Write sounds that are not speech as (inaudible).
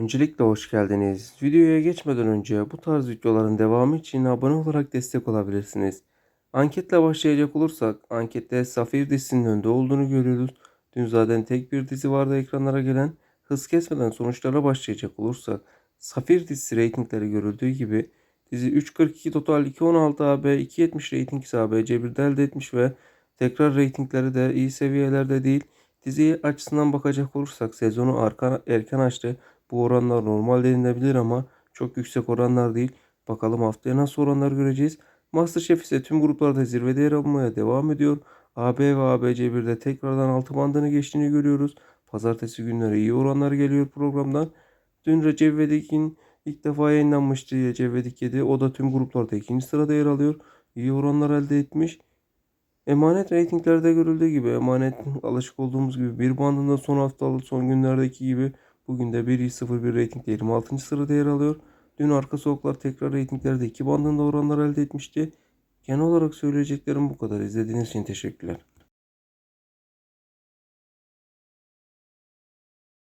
Öncelikle hoş geldiniz. Videoya geçmeden önce bu tarz videoların devamı için abone olarak destek olabilirsiniz. Anketle başlayacak olursak ankette Safir dizisinin önde olduğunu görüyoruz. Dün zaten tek bir dizi vardı ekranlara gelen. Hız kesmeden sonuçlara başlayacak olursak Safir dizisi reytingleri görüldüğü gibi dizi 3.42 total 2.16 AB 2.70 reyting ise ABC1'de elde etmiş ve tekrar reytingleri de iyi seviyelerde değil. Dizi açısından bakacak olursak sezonu arka, erken açtı. Bu oranlar normal denilebilir ama çok yüksek oranlar değil. Bakalım haftaya nasıl oranlar göreceğiz. Masterchef ise tüm gruplarda zirvede yer almaya devam ediyor. AB ve ABC1'de tekrardan altı bandını geçtiğini görüyoruz. Pazartesi günleri iyi oranlar geliyor programdan. Dün Recep İvedik'in ilk defa yayınlanmıştı Recep İvedik 7. O da tüm gruplarda ikinci sırada yer alıyor. İyi oranlar elde etmiş. Emanet reytinglerde görüldüğü gibi emanet (laughs) alışık olduğumuz gibi bir bandında son haftalık son günlerdeki gibi bugün de 1.01 reytingde 26. sırada yer alıyor. Dün arka sokaklar tekrar reytinglerde 2 bandında oranlar elde etmişti. Genel olarak söyleyeceklerim bu kadar. İzlediğiniz için teşekkürler.